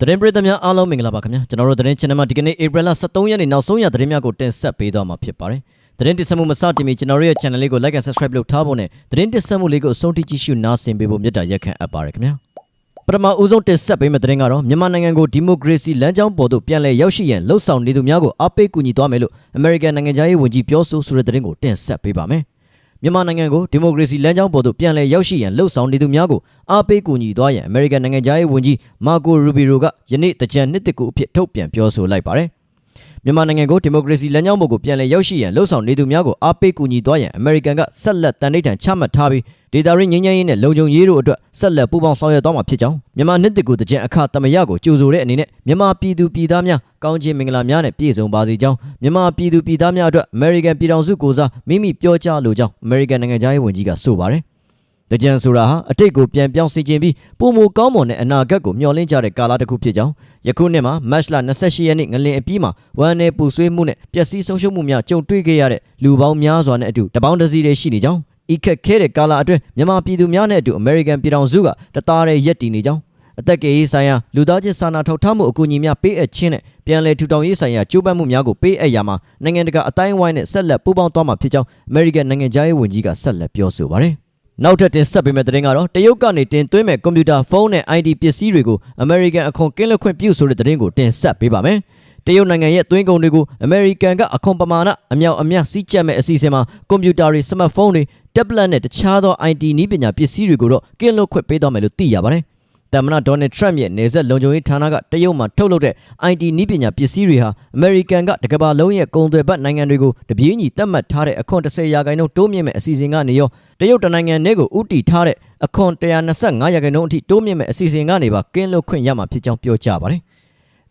သတင်းပရိသတ်များအားလုံးမင်္ဂလာပါခင်ဗျာကျွန်တော်တို့သတင်း channel မှာဒီကနေ့ April 23ရက်နေ့နောက်ဆုံးရသတင်းများကိုတင်ဆက်ပေးသွားမှာဖြစ်ပါတယ်သတင်းတင်ဆက်မှုမစတင်မီကျွန်တော်တို့ရဲ့ channel လေးကို like and subscribe လုပ်ထားဖို့နဲ့သတင်းတင်ဆက်မှုလေးကိုအဆုံးထိကြည့်ရှုနားဆင်ပေးဖို့မြတ်တာရက်ခံအပ်ပါတယ်ခင်ဗျာပထမဦးဆုံးတင်ဆက်ပေးမယ့်သတင်းကတော့မြန်မာနိုင်ငံကိုဒီမိုကရေစီလမ်းကြောင်းပေါ်သို့ပြန်လည်ရောက်ရှိရန်လှုံ့ဆော်နေသူများကိုအားပေးကူညီသွားမယ်လို့ American နိုင်ငံသားရေးဝန်ကြီးပြောဆိုဆိုတဲ့သတင်းကိုတင်ဆက်ပေးပါမယ် မြန်မာနိုင်ငံကိုဒီမိုကရေစီလမ်းကြောင်းပေါ်သို့ပြန်လည်ရောက်ရှိရန်လှုံ့ဆော်နေသူများကိုအားပေးကူညီသွားရန် American နိုင်ငံသားရေးဝန်ကြီးမာကိုရူဘီရိုကယနေ့တကြံနှစ်တစ်ခုအဖြစ်ထုတ်ပြန်ပြောဆိုလိုက်ပါတယ် မြန်မာနိုင်ငံကိုဒီမိုကရေစီလမ်းကြောင်းပေါ်ကိုပြန်လည်ရောက်ရှိရန်လှုံ့ဆော်နေသူများကိုအားပေးကူညီသွားရန် American ကဆက်လက်တန်ဋိဌာန်ချမှတ်ထားပြီးဒေတာရင်းငြိမ်းချမ်းရေးနဲ့လုံခြုံရေးတို့အတွက်ဆက်လက်ပူးပေါင်းဆောင်ရွက်သွားမှာဖြစ်ကြောင်းမြန်မာနှစ်တစ်ခုတကြံအခါတမရကိုကြိုဆိုတဲ့အနေနဲ့မြန်မာပြည်သူပြည်သားများကောင်းချီးမင်္ဂလာများနဲ့ပြည့်စုံပါစေကြောင်းမြန်မာပြည်သူပြည်သားများအတွက် American ပြည်ထောင်စုကိုစားမိမိပြောကြားလိုကြောင်း American နိုင်ငံသားရေးဝန်ကြီးကဆိုပါတယ် တကြံဆိုတာဟာအတိတ်ကိုပြန်ပြောင်းစီခြင်းပြီးပုံမကောင်းမွန်တဲ့အနာဂတ်ကိုမျှော်လင့်ကြတဲ့ကာလတစ်ခုဖြစ်ကြောင်းယခုနှစ်မှာမတ်လ28ရက်နေ့ငလင်အပြီးမှာဝမ်းနယ်ပူဆွေးမှုနဲ့ပျက်စီးဆုံးရှုံးမှုများကြုံတွေ့ခဲ့ရတဲ့လူပေါင်းများစွာနဲ့အတူတပေါင်းတစည်းတွေရှိနေကြောင်းဤခက်ခဲတဲ့ကာလအတွင်းမြန်မာပြည်သူများနဲ့အတူအမေရိကန်ပြည်ထောင်စုကတသားတည်းရက်တည်နေကြောင်းအသက်ကေရေးဆိုင်ရာလူသားချင်းစာနာထောက်ထားမှုအကူအညီများပေးအပ်ခြင်းနဲ့ပြန်လည်ထူထောင်ရေးဆိုင်ရာကြိုးပမ်းမှုများကိုပေးအပ်ရမှာနိုင်ငံတကာအတိုင်းအဝိုင်းနဲ့ဆက်လက်ပူးပေါင်းသွားမှာဖြစ်ကြောင်းအမေရိကန်နိုင်ငံသားရေးဝန်ကြီးကဆက်လက်ပြောဆိုပါတယ်။ နောက်ထပ်တင်ဆက်ပေးမယ့်သတင်းကတော့တရုတ်ကနေတင်သွင်းမဲ့ကွန်ပျူတာဖုန်းနဲ့ ID ပစ္စည်းတွေကိုအမေရိကန်အခွန်ကင်းလွတ်ခွင့်ပြုဆိုတဲ့သတင်းကိုတင်ဆက်ပေးပါမယ်။တရုတ်နိုင်ငံရဲ့သွင်းကုန်တွေကိုအမေရိကန်ကအခွန်ပမာဏအမြောက်အမြတ်စီးကျက်မဲ့အစီအစဉ်မှာကွန်ပျူတာတွေစမတ်ဖုန်းတွေ tablet နဲ့တခြားသော IT နည်းပညာပစ္စည်းတွေကိုတော့ကင်းလွတ်ခွင့်ပေးသွားမယ်လို့သိရပါတယ်။ သမ္မတဒေါ်နယ်ထရမ့်ရဲ့နေဆက်လုံခြုံရေးဌာနကတရုတ်မှာထုတ်လုပ်တဲ့ IT နည်းပညာပစ္စည်းတွေဟာအမေရိကန်ကတကမ္ဘာလုံးရဲ့ကုန်သွယ်ဘက်နိုင်ငံတွေကိုတပြေးညီသတ်မှတ်ထားတဲ့အခွန်30ရာခိုင်နှုန်းတိုးမြင့်မဲ့အစီအစဉ်ကနေရောတရုတ်တနိုင်ငံနဲ့ကိုဥတီထားတဲ့အခွန်125ရာခိုင်နှုန်းအထိတိုးမြင့်မဲ့အစီအစဉ်ကနေပါကင်းလွတ်ခွင့်ရမှာဖြစ်ကြောင်းပြောကြားပါတယ်။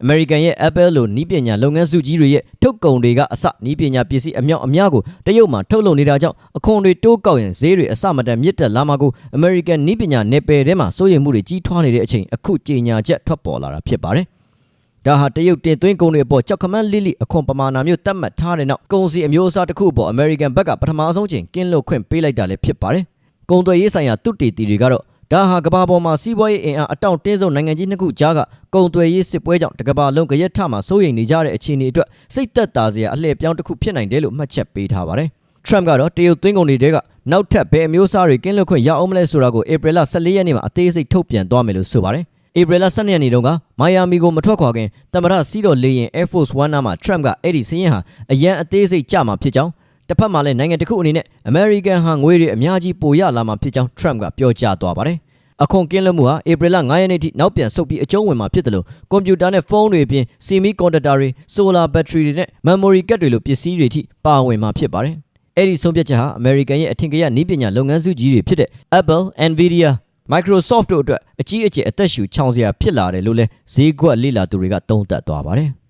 American ရဲ့ Apple လိုနီးပညာလုပ်ငန်းစုကြီးတွေရဲ့ထုတ်ကုန်တွေကအစနီးပညာပစ္စည်းအမြောက်အများကိုတရုတ်မှာထုတ်လုပ်နေတာကြောင့်အခွန်တွေတိုးကောက်ရင်ဈေးတွေအစမတန်မြင့်တက်လာမှာကို American နီးပညာနယ်ပယ်ထဲမှာစိုးရိမ်မှုတွေကြီးထွားနေတဲ့အချိန်အခုကြေညာချက်ထွက်ပေါ်လာတာဖြစ်ပါတယ်။ဒါဟာတရုတ်တင်သွင်းကုန်တွေအပေါ်ကြောက်ခမန်းလိလိအခွန်ပမာဏမျိုးတတ်မှတ်ထားတဲ့နောက်ကုန်စည်အမျိုးအစားတစ်ခုအပေါ် American ဘက်ကပထမဆုံးချိန်ကင်းလွတ်ခွင့်ပေးလိုက်တာလည်းဖြစ်ပါတယ်။ကုန်သွယ်ရေးဆိုင်ရာတုတေတီတွေကတော့ ဒါဟာကမ္ဘာပေါ်မှာစီးပွားရေးအင်အားအတောင့်တင်းဆုံးနိုင်ငံကြီးနှစ်ခုကြားကကုန်သွယ်ရေးစစ်ပွဲကြောင့်တကမ္ဘာလုံးကရက်ထမှာစိုးရိမ်နေကြတဲ့အခြေအနေအတွက်စိတ်သက်သာစရာအလှည့်ပြောင်းတစ်ခုဖြစ်နိုင်တယ်လို့မှတ်ချက်ပေးထားပါတယ်။ Trump ကတော့တရုတ်သွင်းကုန်တွေကနောက်ထပ်ဘယ်အမျိုးအစားတွေကင်းလွတ်ခွင့်ရအောင်မလဲဆိုတာကိုဧပြီလ14ရက်နေ့မှာအသေးစိတ်ထုတ်ပြန်သွားမယ်လို့ဆိုပါတယ်။ဧပြီလ12ရက်နေ့တုန်းကမိုင်ယာမီကိုမထွက်ခွာခင်သမ္မတစီးတော်လေယာဉ် Air Force One နားမှာ Trump ကအဲ့ဒီစရင်ဟာအရန်အသေးစိတ်ကြမှာဖြစ်ကြောင်း တစ်ဖက်မှာလည်းနိုင်ငံတစ်ခုအနေနဲ့ American ဟာငွေတွေအများကြီးပိုရလာမှာဖြစ်ကြောင်း Trump ကပြောကြားသွားပါတယ်။အခွန်ကင်းလွတ်မှုဟာဧပြီလ9ရက်နေ့ထိနောက်ပြန်ဆုတ်ပြီးအကျုံးဝင်မှာဖြစ်တယ်လို့ကွန်ပျူတာနဲ့ဖုန်းတွေအပြင်စီမီကွန်ဒတာတွေဆိုလာဘက်ထရီတွေနဲ့မမ်မိုရီကတ်တွေလိုပစ္စည်းတွေထိပါဝင်မှာဖြစ်ပါတယ်။အဲ့ဒီဆုံးဖြတ်ချက်ဟာအမေရိကန်ရဲ့အထင်ကရနည်းပညာလုပ်ငန်းစုကြီးတွေဖြစ်တဲ့ Apple, Nvidia, Microsoft တို့အတွက်အကြီးအကျယ်အသက်ရှူချောင်စရာဖြစ်လာတယ်လို့လဲဈေးကွက်လေ့လာသူတွေကသုံးသပ်သွားပါတယ်။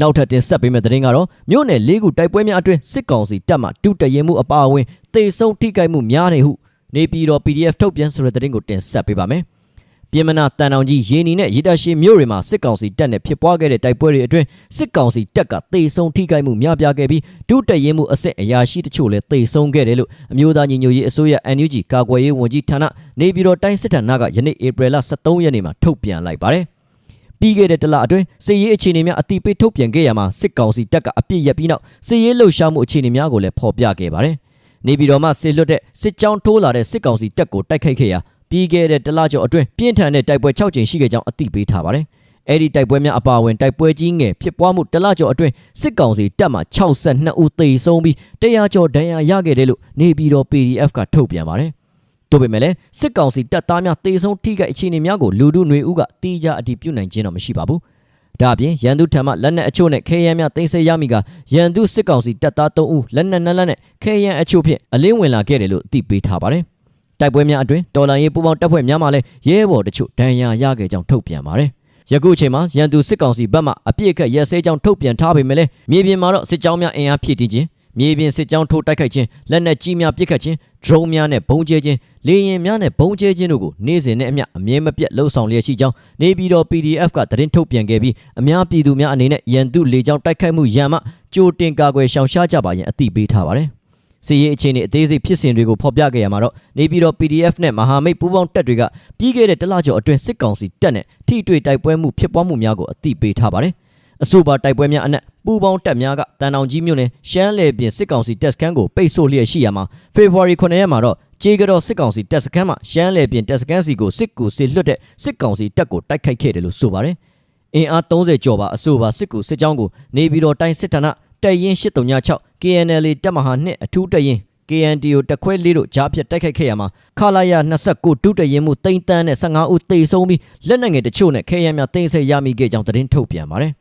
နောက်ထပ်တင်ဆက်ပေးမယ့်သတင်းကတော့မြို့နယ်၄ခုတိုက်ပွဲများအတွင်းစစ်ကောင်စီတပ်မှတူတရင်မှုအပါအဝင်တေဆုံးထိခိုက်မှုများနေဟုနေပြည်တော် PDF ထုတ်ပြန်ဆိုတဲ့သတင်းကိုတင်ဆက်ပေးပါမယ်။ပြည်မနာတန်တောင်ကြီးရေနီနဲ့ရေတရှိမြို့တွေမှာစစ်ကောင်စီတပ်နဲ့ဖြစ်ပွားခဲ့တဲ့တိုက်ပွဲတွေအတွင်းစစ်ကောင်စီတပ်ကတေဆုံးထိခိုက်မှုများပြားခဲ့ပြီးဒုတက်ရင်မှုအဆင့်အရာရှိတချို့လည်းတေဆုံးခဲ့တယ်လို့အမျိုးသားညီညွတ်ရေးအစိုးရ NUG ကာကွယ်ရေးဝန်ကြီးဌာနနေပြည်တော်တိုင်းစစ်ဌာနကယနေ့ဧပြီလ23ရက်နေ့မှာထုတ်ပြန်လိုက်ပါတယ်။ ပြီးခဲ့တဲ့တလအတွင်းစစ်ရေးအခြေအနေများအတိပေးထုတ်ပြန်ခဲ့ရမှာစစ်ကောင်စီတပ်ကအပြစ်ရပြီးနောက်စစ်ရေးလှုပ်ရှားမှုအခြေအနေများကိုလည်းဖော်ပြခဲ့ပါတယ်။နေပြည်တော်မှစစ်လွတ်တဲ့စစ်ကြောင်းထိုးလာတဲ့စစ်ကောင်စီတပ်ကိုတိုက်ခိုက်ခဲ့ရာပြီးခဲ့တဲ့တလကျော်အတွင်းပြင်းထန်တဲ့တိုက်ပွဲ6ကြိမ်ရှိခဲ့ကြောင်းအသိပေးထားပါတယ်။အဲ့ဒီတိုက်ပွဲများအပါအဝင်တိုက်ပွဲကြီးငယ်ဖြစ်ပွားမှုတလကျော်အတွင်းစစ်ကောင်စီတပ်မှ62ဦးသေဆုံးပြီး100ကျော်ဒဏ်ရာရခဲ့တယ်လို့နေပြည်တော် PDF ကထုတ်ပြန်ပါတယ်။ တို့ပေမဲ့လည်းစစ်ကောင်စီတပ်သားများသေဆုံးထိခိုက်အခြေအနေများကိုလူထုຫນွေဦးကတီးကြအတည်ပြုနိုင်ခြင်းတော့မရှိပါဘူး။ဒါအပြင်ရန်သူထံမှလက်နက်အချို့နဲ့ခဲယမ်းများတင်ဆက်ရမိကရန်သူစစ်ကောင်စီတပ်သား3ဦးလက်နက်နှစ်လက်နဲ့ခဲယမ်းအချို့ဖြင့်အလင်းဝင်လာခဲ့တယ်လို့သိပေးထားပါတယ်။တိုက်ပွဲများအတွင်းတော်လိုင်းရေးပူးပေါင်းတပ်ဖွဲ့များမှလည်းရဲဘော်တချို့ဒဏ်ရာရခဲ့ကြောင်းထုတ်ပြန်ပါတယ်။ယခုအချိန်မှာရန်သူစစ်ကောင်စီဘက်မှအပြစ်အခက်ရဲစဲကြောင်းထုတ်ပြန်ထားပေမဲ့လည်းမြေပြင်မှာတော့စစ်ကြောင်းများအင်အားဖြည့်တင်းခြင်း မြေပြင်စစ်ကြောင်းထိုးတိုက်ခိုက်ခြင်းလက်နက်ကြီးများပစ်ခတ်ခြင်းဒရုန်းများနဲ့ဘုံကျဲခြင်းလေယာဉ်များနဲ့ဘုံကျဲခြင်းတို့ကိုနေ့စဉ်နဲ့အမျှအမြဲမပြတ်လှုပ်ဆောင်လျက်ရှိကြောင်းနေပြည်တော် PDF ကသတင်းထုတ်ပြန်ခဲ့ပြီးအများပြည်သူများအနေနဲ့ရန်သူလေကြောင်းတိုက်ခိုက်မှုရန်မှကြိုတင်ကာကွယ်ရှောင်ရှားကြပါရန်အသိပေးထားပါတယ်စီရေးအခြေအနေအသေးစိတ်ဖြစ်စဉ်တွေကိုဖော်ပြခဲ့ရမှာတော့နေပြည်တော် PDF နဲ့မဟာမိတ်ပူးပေါင်းတပ်တွေကပြီးခဲ့တဲ့တလကျော်အတွင်းစစ်ကောင်စီတပ်နဲ့ထိတွေ့တိုက်ပွဲမှုဖြစ်ပွားမှုများကိုအသိပေးထားပါတယ်။ အဆိုပါတိုက်ပွဲများအနက်ပူးပေါင်းတပ်များကတန်တောင်ကြီးမြို့နယ်ရှမ်းလေပြင်စစ်ကောင်စီတပ်စခန်းကိုပိတ်ဆို့လျက်ရှိရမှာဖေဖော်ဝါရီ9ရက်မှာတော့ကြေကတော့စစ်ကောင်စီတပ်စခန်းမှာရှမ်းလေပြင်တပ်စခန်းစီကိုစစ်ကူစေလွှတ်တဲ့စစ်ကောင်စီတပ်ကိုတိုက်ခိုက်ခဲ့တယ်လို့ဆိုပါတယ်။အင်အား30ကျော်ပါအဆိုပါစစ်ကူစစ်ကြောင်းကိုနေပြည်တော်တိုင်းစစ်ဌာနတပ်ရင်း836 KNL တပ်မဟာ2အထူးတပ်ရင်း KNDO တက်ခွဲလေးတို့ကြားဖြတ်တိုက်ခိုက်ခဲ့ရမှာခလာရ29ဒုတရင်မှုတိမ့်တန်းနဲ့15ဦးသေဆုံးပြီးလက်နက်ငယ်တချို့နဲ့ခဲယမ်းများတင်ဆက်ရမိခဲ့ကြောင်းသတင်းထုတ်ပြန်ပါတယ်။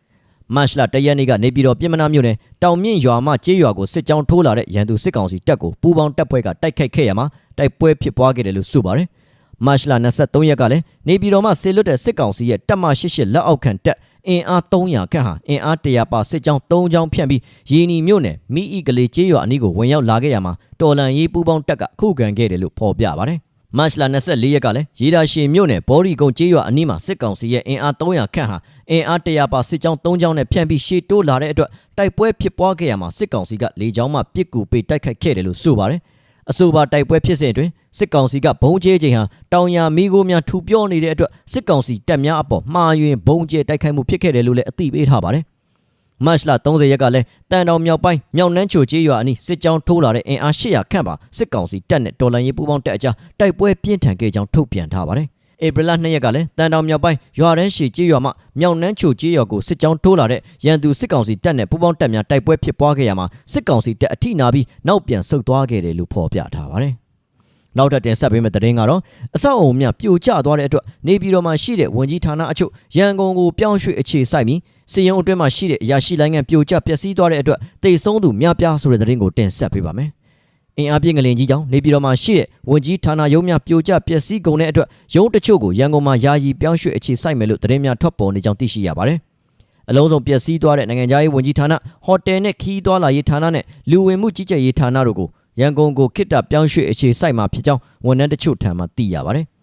မတ်လတရက်နေ့ကနေပြည်တော်ပြည်မနာမြို့နယ်တောင်မြင့်ရွာမှကျေးရွာကိုစစ်ကြောင်းထိုးလာတဲ့ရန်သူစစ်ကောင်စီတပ်ကိုပူးပေါင်းတပ်ဖွဲ့ကတိုက်ခိုက်ခဲ့ရမှာတိုက်ပွဲဖြစ်ပွားခဲ့တယ်လို့ဆိုပါတယ်။မတ်လ23ရက်ကလည်းနေပြည်တော်မှဆေလွတ်တဲ့စစ်ကောင်စီရဲ့တပ်မ88လက်အောက်ခံတပ်အင်အား300ခန့်ဟာအင်အား100ပါစစ်ကြောင်း3ကြောင်းဖြန့်ပြီးရီနီမြို့နယ်မိဤကလေးကျေးရွာအနီးကိုဝင်ရောက်လာခဲ့ရမှာတော်လန်ရေးပူးပေါင်းတပ်ကခုခံခဲ့တယ်လို့ဖော်ပြပါတယ်။ မတ်လ24ရက်ကလည်းရေဒါရှင်မြို့နယ်ဘော်ရီကုန်းကျေးရွာအနီးမှာစစ်ကောင်စီရဲ့အင်အား300ခန့်ဟာအင်အား100ပါစစ်ကြောင်း3ကြောင်းနဲ့ဖြန့်ပြီးရှေ့တိုးလာတဲ့အတွက်တိုက်ပွဲဖြစ်ပွားခဲ့ရမှာစစ်ကောင်စီကလေကြောင်းမှပစ်ကူပေးတိုက်ခိုက်ခဲ့တယ်လို့ဆိုပါတယ်။အဆိုပါတိုက်ပွဲဖြစ်စဉ်အတွင်းစစ်ကောင်စီကဘုံကျဲချိန်ဟာတောင်ယာမီးကိုများထူပြောနေတဲ့အတွက်စစ်ကောင်စီတပ်များအပေါ်မှားယွင်းဘုံကျဲတိုက်ခိုက်မှုဖြစ်ခဲ့တယ်လို့လည်းအသိပေးထားပါတယ်။ မတ်လ30ရက်ကလည်းတန်တောင်မြောက်ပိုင်းမြောက်နှန်းချိုကျေးရွာအနီးစစ်ကြောင်းထိုးလာတဲ့အင်အား800ခန့်ပါစစ်ကောင်စီတပ်နဲ့တော်လန်ရေးပူးပေါင်းတပ်အကြားတိုက်ပွဲပြင်းထန်ခဲ့ကြောင်းထုတ်ပြန်ထားပါတယ်။ဧပြီလ2ရက်ကလည်းတန်တောင်မြောက်ပိုင်းရွာရန်ရှီကျေးရွာမှမြောက်နှန်းချိုကျေးရွာကိုစစ်ကြောင်းထိုးလာတဲ့ရန်သူစစ်ကောင်စီတပ်နဲ့ပူးပေါင်းတပ်များတိုက်ပွဲဖြစ်ပွားခဲ့ရမှာစစ်ကောင်စီတပ်အထိနာပြီးနောက်ပြန်ဆုတ်သွားခဲ့တယ်လို့ဖော်ပြထားပါတယ်။နောက်ထပ်တင်ဆက်ပေးမယ့်သတင်းကတော့အဆောက်အုံများပြိုကျသွားတဲ့အတွက်နေပြည်တော်မှာရှိတဲ့ဝန်ကြီးဌာနအချို့ရန်ကုန်ကိုပြောင်းရွှေ့အခြေစိုက်ပြီး စီရင်အတွင်းမှာရှိတဲ့အရာရှိလိုင်းငံပြိုကျပျက်စီးသွားတဲ့အတွက်တိတ်ဆုံးသူများပြားဆိုတဲ့သတင်းကိုတင်ဆက်ပေးပါမယ်။အင်အားပြင်းငလင်ကြီးကြောင့်နေပြည်တော်မှာရှိတဲ့ဝန်ကြီးဌာနရုံးများပြိုကျပျက်စီးကုန်တဲ့အတွက်ရုံးတချို့ကိုရန်ကုန်မှာယာယီပြောင်းရွှေ့အခြေစိုက်မယ်လို့သတင်းများထွက်ပေါ်နေကြောင်းသိရှိရပါတယ်။အလုံးစုံပျက်စီးသွားတဲ့နိုင်ငံသားရေးဝန်ကြီးဌာနဟိုတယ်နဲ့ခီးသွားလာရေးဌာနနဲ့လူဝင်မှုကြီးကြပ်ရေးဌာနတို့ကိုရန်ကုန်ကိုခိတ္တပြောင်းရွှေ့အခြေစိုက်မှာဖြစ်ကြောင်းဝန်ထမ်းတချို့ထံမှသိရပါတယ်။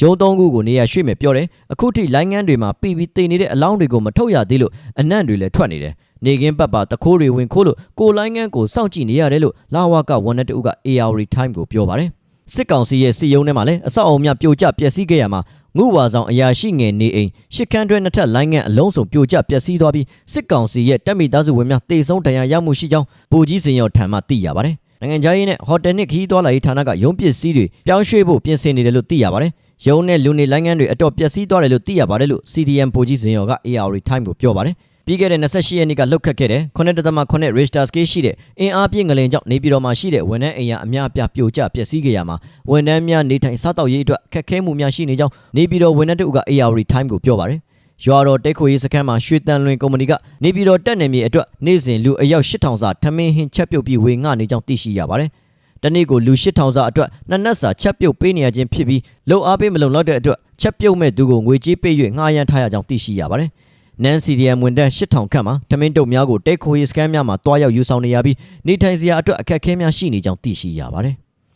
ရုံးသုံးခုကိုနေရာရွှေ့မယ်ပြောတယ်။အခုထိလိုင်းငန်းတွေမှာပြည်ပြီးတင်နေတဲ့အလောင်းတွေကိုမထုတ်ရသေးလို့အနံ့တွေလည်းထွက်နေတယ်။နေကင်းပတ်ပါတခိုးတွေဝင်ခိုးလို့ကိုလိုင်းငန်းကိုစောင့်ကြည့်နေရတယ်လို့လာဝကဝန်ထမ်းတအုပ်က AR Time ကိုပြောပါတယ်။စစ်ကောင်စီရဲ့စစ်ရုံးထဲမှာလည်းအဆောက်အအုံများပြိုကျပျက်စီးခဲ့ရမှာငုဝါဆောင်အရာရှိငယ်နေအိမ်ရှစ်ခန်းတွဲနှစ်ထပ်လိုင်းငန်းအလုံးစုံပြိုကျပျက်စီးသွားပြီးစစ်ကောင်စီရဲ့တပ်မိသားစုဝင်များတေဆုံးဒဏ်ရာရမှုရှိကြောင်းဗိုလ်ကြီးစင်ရောထံမှသိရပါတယ်။နိုင်ငံခြားရေးနဲ့ဟိုတယ်နစ်ခီးသွားလာရေးဌာနကရုံးပစ္စည်းတွေပြောင်းရွှေ့ဖို့ပြင်ဆင်နေတယ်လို့သိရပါတယ်။ ရုံးနဲ့လူနေလိုင်းငန်းတွေအတော့ပျက်စီးသွားတယ်လို့သိရပါတယ်လို့ CDM ဗိုလ်ကြီးစင်ရောက AR Time ကိုပြောပါတယ်။ပြီးခဲ့တဲ့28ရက်နေ့ကလှုပ်ခတ်ခဲ့တဲ့9.8 Richter scale ရှိတဲ့အင်အားပြင်းငလင်ကြောင့်နေပြည်တော်မှာရှိတဲ့ဝန်ထမ်းအိမ်ယာအများအပြားပြိုကျပျက်စီးခဲ့ရမှာဝန်ထမ်းများနေထိုင်စားတောက်ရေးအတွက်ခက်ခဲမှုများရှိနေကြောင်းနေပြည်တော်ဝန်ထမ်းတို့က AR Time ကိုပြောပါတယ်။ရွာတော်တိတ်ခိုရေးစခန်းမှာရွှေတန်လွင်ကုမ္ပဏီကနေပြည်တော်တက်နေမြေအတွက်နေ့စဉ်လူအယောက်8000စာထမင်းဟင်းချက်ပြုတ်ပြီးဝေငှနေကြောင်းသိရှိရပါတယ်။ တနေ့ကိုလူ8000စာအတွက်နှစ်နက်စာချက်ပြုတ်ပေးနေရခြင်းဖြစ်ပြီးလုံအားပေးမလုံလောက်တဲ့အတွက်ချက်ပြုတ်မဲ့သူကိုငွေကြေးပေး၍ငှားရမ်းထားရကြောင်းသိရှိရပါတယ်။နန် CDM ဝန်ထမ်း8000ခန့်မှာထမင်းတုပ်များကိုတိတ်ခိုရေးစခန်းများမှာတွားရောက်ယူဆောင်နေရပြီးနေထိုင်စရာအတွက်အခက်အခဲများရှိနေကြောင်းသိရှိရပါတယ်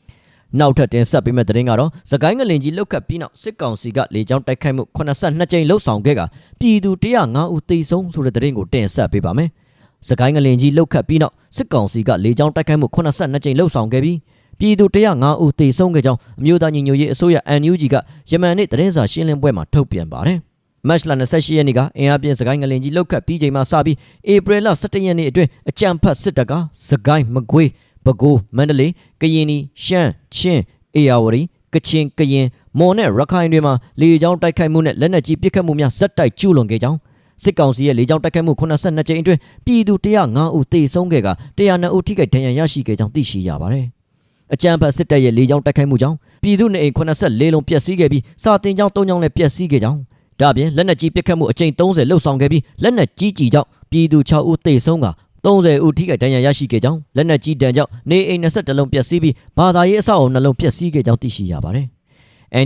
။နောက်ထပ်တင်ဆက်ပေးမယ့်သတင်းကတော့သကိုင်းငလင်ကြီးလောက်ခတ်ပြီးနောက်စစ်ကောင်စီကလေကြောင်းတိုက်ခိုက်မှု82ကြိမ်လှုပ်ဆောင်ခဲ့ကပြည်သူ105ဦးသေဆုံးဆိုတဲ့သတင်းကိုတင်ဆက်ပေးပါမယ်။ သကိုင်းငလင်ကြီးလောက်ခတ်ပြီးနောက်စစ်ကောင်စီကလေကြောင်းတိုက်ခိုက်မှု82ကြိမ်လှုပ်ဆောင်ခဲ့ပြီးပြည်သူ105ဦးသေဆုံးခဲ့ကြောင်းအမျိုးသားညီညွတ်ရေးအစိုးရ NUG ကယမန်နေ့သတင်းစာရှင်းလင်းပွဲမှာထုတ်ပြန်ပါတယ်။မတ်လ28ရက်နေ့ကအင်အားပြင်းစကိုင်းငလင်ကြီးလောက်ခတ်ပြီးချိန်မှစပြီးဧပြီလ17ရက်နေ့အတွင်းအကြံဖတ်စစ်တပ်ကစကိုင်းမကွေးပဲခူးမန္တလေးကရင်နီရှမ်းချင်းအေရဝတီကချင်ကရင်မွန်နဲ့ရခိုင်တွေမှာလေကြောင်းတိုက်ခိုက်မှုနဲ့လက်နက်ကြီးပစ်ခတ်မှုများဇက်တိုက်ကျူးလွန်ခဲ့ကြောင်း စစ်ကောင်စီရဲ့လေကြောင်းတိုက်ခိုက်မှု82ကြိမ်အတွင်းပြည်သူ105ဦးသေဆုံးခဲ့က102ဦးထိခိုက်ဒဏ်ရာရရှိခဲ့ကြောင်းသိရှိရပါတယ်။အကြံဖတ်စစ်တပ်ရဲ့လေကြောင်းတိုက်ခိုက်မှုကြောင့်ပြည်သူနေအိမ်84လုံးပျက်စီးခဲ့ပြီးစာတင်ကျောင်း3ကျောင်းလည်းပျက်စီးခဲ့ကြောင်းဒါ့အပြင်လက်နက်ကြီးပစ်ခတ်မှုအကြိမ်30လှုပ်ဆောင်ခဲ့ပြီးလက်နက်ကြီးကြီးကြောင့်ပြည်သူ6ဦးသေဆုံးက30ဦးထိခိုက်ဒဏ်ရာရရှိခဲ့ကြောင်းလက်နက်ကြီးတန်ကြောင့်နေအိမ်20လုံးပျက်စီးပြီးဘာသာရေးအဆောက်အအုံနှလုံးပျက်စီးခဲ့ကြောင်းသိရှိရပါတယ်။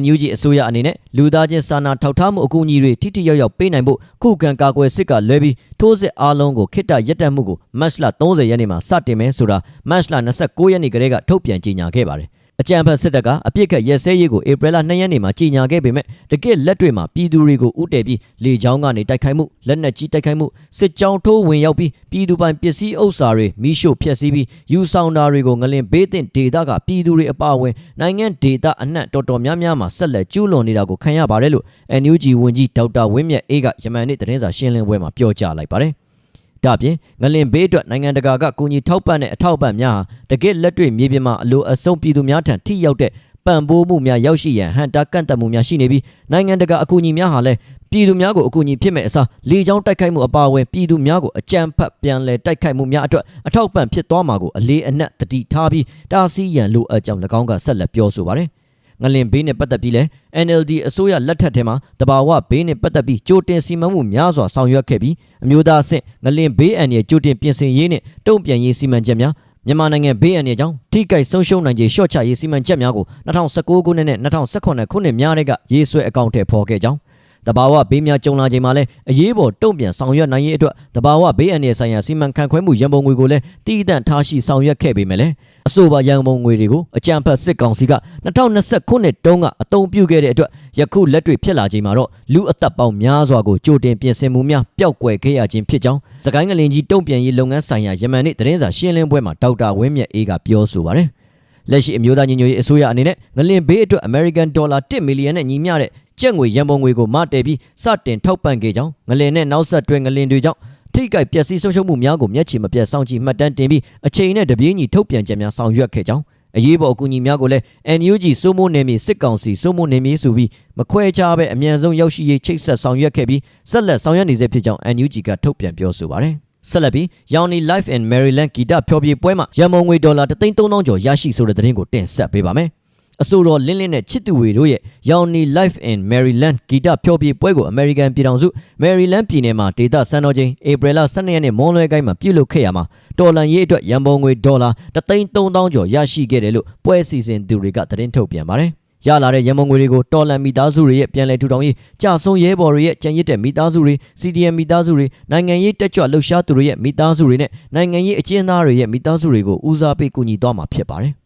NUG အစိုးရအနေနဲ့လူသားချင်းစာနာထောက်ထားမှုအကူအညီတွေထိထိရောက်ရောက်ပေးနိုင်ဖို့ခုခံကာကွယ်စစ်ကလွဲပြီးထိုးစစ်အားလုံးကိုခိတ္တရက်တက်မှုကိုမတ်လ30ရက်နေ့မှာစတင်မယ်ဆိုတာမတ်လ29ရက်နေ့ကတည်းကထုတ်ပြန်ကြေညာခဲ့ပါတယ် အကြံဖတ်စစ်တပ်ကအပြစ်ခတ်ရက်စဲရေးကိုဧပြီလ2ရက်နေ့မှာကြီးညာခဲ့ပေမဲ့တကယ့်လက်တွေ့မှာပြည်သူတွေကိုဥတည်ပြီးလေကြောင်းကနေတိုက်ခိုက်မှုလက်နက်ကြီးတိုက်ခိုက်မှုစစ်ကြောင်းထိုးဝင်ရောက်ပြီးပြည်သူပိုင်ပစ္စည်းဥစ္စာတွေမိရှို့ဖျက်ဆီးပြီးယူဆောင်တာတွေကိုငလင်ဘေးတင်ဒေသကပြည်သူတွေအပါအဝင်နိုင်ငံဒေသအနှံ့တော်တော်များများမှာဆက်လက်ကျူးလွန်နေတာကိုခံရပါတယ်လို့ NUG ဝန်ကြီးဒေါက်တာဝင်းမြတ်အေးကယမန်နေ့သတင်းစာရှင်းလင်းပွဲမှာပြောကြားလိုက်ပါတယ်။ ဒါ့အပြင်ငလင်ဘေးအတွက်နိုင်ငံတကာကကူညီထောက်ပံ့တဲ့အထောက်အပံ့များဟာတကယ့်လက်တွေ့မြေပြင်မှာအလိုအဆုံးပြည်သူများထံထိရောက်တဲ့ပံ့ပိုးမှုများရောက်ရှိရန်ဟန်တာကန့်သက်မှုများရှိနေပြီးနိုင်ငံတကာအကူအညီများဟာလည်းပြည်သူများကိုအကူအညီဖြစ်မဲ့အစားလေကြောင်းတိုက်ခိုက်မှုအပါအဝင်ပြည်သူများကိုအကြမ်းဖက်ပြန်လည်တိုက်ခိုက်မှုများအတွက်အထောက်ပံ့ဖြစ်သွားမှာကိုအလေးအနက်တတိထားပြီးတားဆီးရန်လိုအပ်ကြောင်း၎င်းကဆက်လက်ပြောဆိုပါတယ်။ ငလင်ဘေးနဲ့ပတ်သက်ပြီးလဲ NLD အစိုးရလက်ထက်ထဲမှာတဘာဝဘေးနဲ့ပတ်သက်ပြီးကြိုတင်စီမံမှုများစွာဆောင်ရွက်ခဲ့ပြီးအမျိုးသားအဆင့်ငလင်ဘေးအန္တရာယ်ကြိုတင်ပြင်ဆင်ရေးနဲ့တုံ့ပြန်ရေးစီမံချက်များမြန်မာနိုင်ငံဘေးအန္တရာယ်ကြောင့်ထိခိုက်ဆုံးရှုံးနိုင်ခြေရှော့ချရေးစီမံချက်များကို2019ခုနှစ်နဲ့2018ခုနှစ်များတဲ့ကရေးဆွဲအကောင့်ထဲပေါ်ခဲ့ကြောင်း တဘာဝဘေးများကြုံလာချိန်မှာလည်းအရေးပေါ်တုံ့ပြန်ဆောင်ရွက်နိုင်ရေးအတွက်တဘာဝဘေးအန္တရာယ်ဆိုင်ရာစီမံခန့်ခွဲမှုရန်ပုံငွေကိုလည်းတည်တံ့ထားရှိဆောင်ရွက်ခဲ့ပေမဲ့လည်းအဆိုပါရန်ပုံငွေတွေကိုအကြံဖတ်စစ်ကောင်စီက2020ခုနှစ်တုန်းကအသုံးပြုခဲ့တဲ့အတွက်ယခုလက်တွေ့ဖြစ်လာချိန်မှာတော့လူအသက်ပေါင်းများစွာကိုကြိုတင်ပြင်ဆင်မှုများပျောက်ကွယ်ခဲ့ရခြင်းဖြစ်ကြောင်းစကိုင်းငလင်ကြီးတုံ့ပြန်ရေးလုပ်ငန်းဆိုင်ရာယမန်နေ့သတင်းစာရှင်းလင်းပွဲမှာဒေါက်တာဝင်းမြတ်အေးကပြောဆိုပါတယ်လက်ရှိအမျိုးသားညီညွတ်ရေးအစိုးရအနေနဲ့ငလင်ဘေးအတွက် American Dollar 1 million နဲ့ညီမျှတဲ့ ကျပ်ငွေရန်ပုံငွေကိုမတည်ပြီးစတင်ထောက်ပံ့ခဲ့ကြောင်းငလင်နဲ့နောက်ဆက်တွဲငလင်တွေကြောင့်ထိခိုက်ပျက်စီးဆုံးရှုံးမှုများကိုမျက်ခြေမပြတ်စောင့်ကြည့်မှတ်တမ်းတင်ပြီးအချိန်နဲ့တပြေးညီထုတ်ပြန်ချက်များဆောင်ရွက်ခဲ့ကြောင်းအရေးပေါ်အကူအညီများကိုလည်း NUG စိုးမိုးနေမည်စစ်ကောင်စီစိုးမိုးနေမည်ဆိုပြီးမခွဲခြားပဲအမြန်ဆုံးရောက်ရှိရေးချိတ်ဆက်ဆောင်ရွက်ခဲ့ပြီးဆက်လက်ဆောင်ရွက်နေစေဖြစ်ကြောင်း NUG ကထုတ်ပြန်ပြောဆိုပါတယ်ဆက်လက်ပြီး Yawni Life in Maryland ဂီတဖျော်ဖြေပွဲမှာရန်မုံငွေဒေါ်လာ33000ကျော်ရရှိဆိုတဲ့သတင်းကိုတင်ဆက်ပေးပါမယ်။ အဆိုတော်လင်းလင်းနဲ့ချစ်သူဝေတို့ရဲ့ Yawni Life in Maryland ဂီတဖျော်ဖြေပွဲကို American ပြည်ထောင်စု Maryland ပြည်နယ်မှာဒေသစံတော်ချိန် April 12ရက်နေ့မွန်းလွဲကိုင်းမှာပြုလုပ်ခဲ့ရမှာတော်လန်ရေးအတွက်ရန်ပုံငွေဒေါ်လာ33000ကျော်ရရှိခဲ့တယ်လို့ပွဲစီစဉ်သူတွေကသတင်းထုတ်ပြန်ပါတယ်။ရလာတဲ့ရန်မုံငွေတွေကိုတော်လန်မိသားစုတွေရဲ့ပြန်လည်ထူထောင်ရေးကြာဆုံးရဲဘော်တွေရဲ့ကြံရစ်တဲ့မိသားစုတွေ CDM မိသားစုတွေနိုင်ငံရေးတက်ကြွလှုပ်ရှားသူတွေရဲ့မိသားစုတွေနဲ့နိုင်ငံရေးအကျဉ်းသားတွေရဲ့မိသားစုတွေကိုဦးစားပေးကူညီသွားမှာဖြစ်ပါတယ်။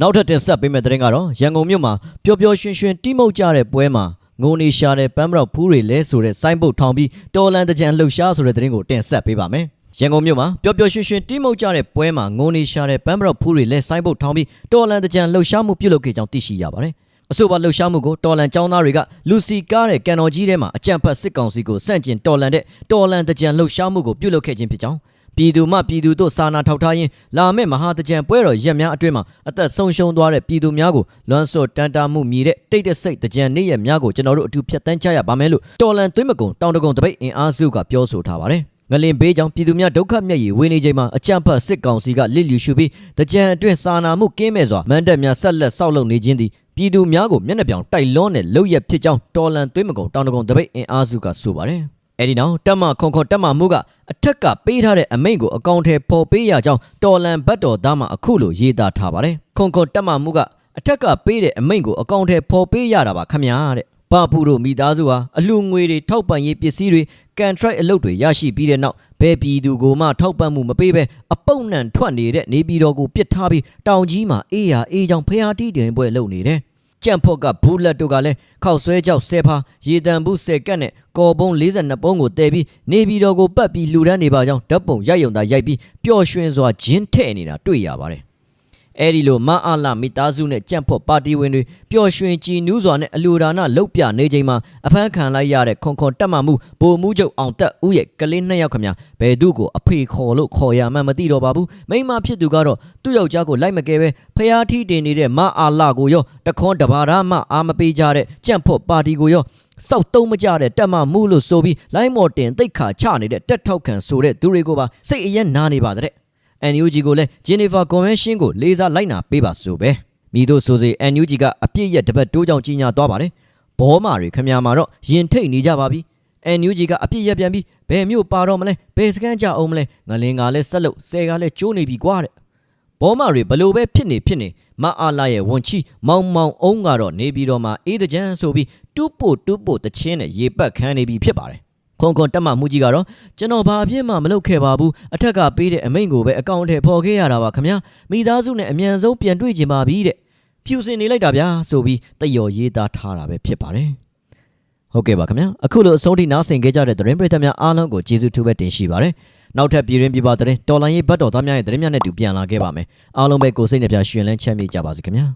နောက်ထပ်တင်ဆက်ပေးမယ့်သတင်းကတော့ရန်ကုန်မြို့မှာပျော်ပျော်ရွှင်ရွှင်တိမုတ်ကြတဲ့ပွဲမှာငိုနေရှာတဲ့ပန်းမရောက်ဖူးတွေလဲဆိုတဲ့စိုင်းပုတ်ထောင်ပြီးတော်လန်တကြံလှုပ်ရှားဆိုတဲ့သတင်းကိုတင်ဆက်ပေးပါမယ်။ရန်ကုန်မြို့မှာပျော်ပျော်ရွှင်ရွှင်တိမုတ်ကြတဲ့ပွဲမှာငိုနေရှာတဲ့ပန်းမရောက်ဖူးတွေလဲစိုင်းပုတ်ထောင်ပြီးတော်လန်တကြံလှုပ်ရှားမှုပြုလုပ်ခဲ့ကြောင်းသိရှိရပါတယ်။အဆိုပါလှုပ်ရှားမှုကိုတော်လန်ចောင်းသားတွေကလူစီကားတဲ့ကန်တော်ကြီးထဲမှာအကြံဖတ်စစ်ကောင်စီကိုစန့်ကျင်တော်လန်တဲ့တော်လန်တကြံလှုပ်ရှားမှုကိုပြုလုပ်ခဲ့ခြင်းဖြစ်ကြောင်း ပြည်သူမှပြည်သူတို့စာနာထောက်ထားရင်းလာမယ့်မဟာတကြံပွဲတော်ရက်များအတွင်းမှာအသက်ဆုံးရှုံးသွားတဲ့ပြည်သူများကိုလွမ်းဆော့တန်တာမှုမြည်တဲ့တိတ်တဆိတ်တကြံနေ့ရက်များကိုကျွန်တော်တို့အထူးဖြတ်တန်းချရပါမယ်လို့တော်လန်သွေးမကုံတောင်တကုံတပိတ်အင်အားစုကပြောဆိုထားပါတယ်ငလင်ဘေးကြောင့်ပြည်သူများဒုက္ခမျက်ရည်ဝေနေချိန်မှာအကြံဖတ်စစ်ကောင်စီကလစ်လျူရှုပြီးတကြံအတွင်းစာနာမှုကင်းမဲ့စွာမန်တပ်များဆက်လက်ဆောက်လုပ်နေခြင်းသည်ပြည်သူများကိုမျက်နှာပြောင်တိုက်လွန်းတဲ့လုပ်ရက်ဖြစ်ကြောင်းတော်လန်သွေးမကုံတောင်တကုံတပိတ်အင်အားစုကဆိုပါတယ် အဲဒီနောက်တက်မခွန်ခွန်တက်မမှုကအထက်ကပေးထားတဲ့အမိန့်ကိုအကောင့်ထဲပေါ်ပေးရကြောင်းတော်လန်ဘတ်တော်သားမှအခုလိုရေးသားထားပါတယ်ခွန်ခွန်တက်မမှုကအထက်ကပေးတဲ့အမိန့်ကိုအကောင့်ထဲပေါ်ပေးရတာပါခမညာတဲ့ဘာပူတို့မိသားစုဟာအလှငွေတွေထောက်ပံ့ရေးပစ္စည်းတွေကန်ထရိုက်အလုပ်တွေရရှိပြီးတဲ့နောက်ဘယ်ပြည်သူကိုမှထောက်ပံ့မှုမပေးဘဲအပုတ်နံထွက်နေတဲ့နေပြည်တော်ကိုပစ်ထားပြီးတောင်ကြီးမှာအေးရအေးချောင်ဖျားတီးတင်ပွဲလုပ်နေတယ် ကြံ့ဖော့ကဘူးလက်တို့ကလည်းခောက်ဆွဲကြောက်ဆဲဖာရေတံဘူးဆယ်ကတ်နဲ့ကော်ပုံး42ပုံးကိုတဲပြီးနေပြည်တော်ကိုပတ်ပြီးလှူဒန်းနေပါကြောင်းဓာတ်ပုံရိုက်ယုံသာရိုက်ပြီးပျော်ရွှင်စွာဂျင်းထဲ့နေတာတွေ့ရပါတယ် အဲ့ဒီလိုမအားလာမိသားစုနဲ့ကြံ့ဖော့ပါတီဝင်တွေပျော်ရွှင်ကြည်နူးစွာနဲ့အလူဒါနလှုပ်ပြနေချိန်မှာအဖမ်းခံလိုက်ရတဲ့ခွန်ခွန်တက်မှမှုဗိုလ်မှုချုပ်အောင်တက်ဦးရဲ့ကလေးနှစ်ယောက်ခမဘယ်သူကိုအဖေခေါ်လို့ခေါ်ရမှန်းမသိတော့ပါဘူးမိမဖြစ်သူကတော့သူ့ယောက်ျားကိုလိုက်မကဲပဲဖျားထီးတင်နေတဲ့မအားလာကိုရောတခွန်တဘာရမအားမပေးကြတဲ့ကြံ့ဖော့ပါတီကိုရောစောက်တုံးမကြတဲ့တက်မမှုလို့ဆိုပြီးလိုင်းမော်တင်တိတ်ခါချနေတဲ့တက်ထောက်ခံဆိုတဲ့သူတွေကိုပါစိတ်အရက်နားနေပါတဲ့ NUG ကိုလည်း Geneva Convention ကိုလေးစားလိုက်နာပေးပါဆိုပဲမိတို့ဆိုစေ NUG ကအပြစ်ရက်တစ်ပတ်တိုးကြောင်ကြီးညာသွားပါတယ်ဘောမာတွေခမညာမှာတော့ရင်ထိတ်နေကြပါပြီ NUG ကအပြစ်ရက်ပြန်ပြီးဘယ်မျိုးပါတော့မလဲဘယ်စကန်ကြအောင်မလဲငလင်ကလည်းဆက်လို့ဆဲကလည်းကျိုးနေပြီကွာတဲ့ဘောမာတွေဘလို့ပဲဖြစ်နေဖြစ်နေမအားလာရဲ့ဝန်ချီမောင်မောင်အုံးကတော့နေပြီးတော့မှအေးတကြမ်းဆိုပြီးတူးပို့တူးပို့တချင်းနဲ့ရေပတ်ခမ်းနေပြီဖြစ်ပါတယ် ခွန်ခွန်တက်မှမှုကြီးကတော့ကျွန်တော်ဘာအဖြစ်မှမလုပ်ခဲ့ပါဘူးအထက်ကပေးတဲ့အမိန့်ကိုပဲအကောင့်ထဲပေါ်ခဲ့ရတာပါခင်ဗျာမိသားစုနဲ့အမြန်ဆုံးပြန်တွေ့ကြပါပြီတဲ့ဖြူစင်နေလိုက်တာဗျာဆိုပြီးတယော်ရေးသားထားတာပဲဖြစ်ပါတယ်ဟုတ်ကဲ့ပါခင်ဗျာအခုလိုအဆုံးထိနားဆင်ခဲ့ကြတဲ့သတင်းပရိသတ်များအားလုံးကိုကျေးဇူးထူးပဲတင်ရှိပါတယ်နောက်ထပ်ပြည်တွင်းပြည်ပသတင်းတော်လိုင်းရေးဘတ်တော်သားများရဲ့သတင်းများနဲ့တူပြန်လာခဲ့ပါမယ်အားလုံးပဲကိုယ်စိတ်နှပြရှင်လန်းချမ်းမြေ့ကြပါစေခင်ဗျာ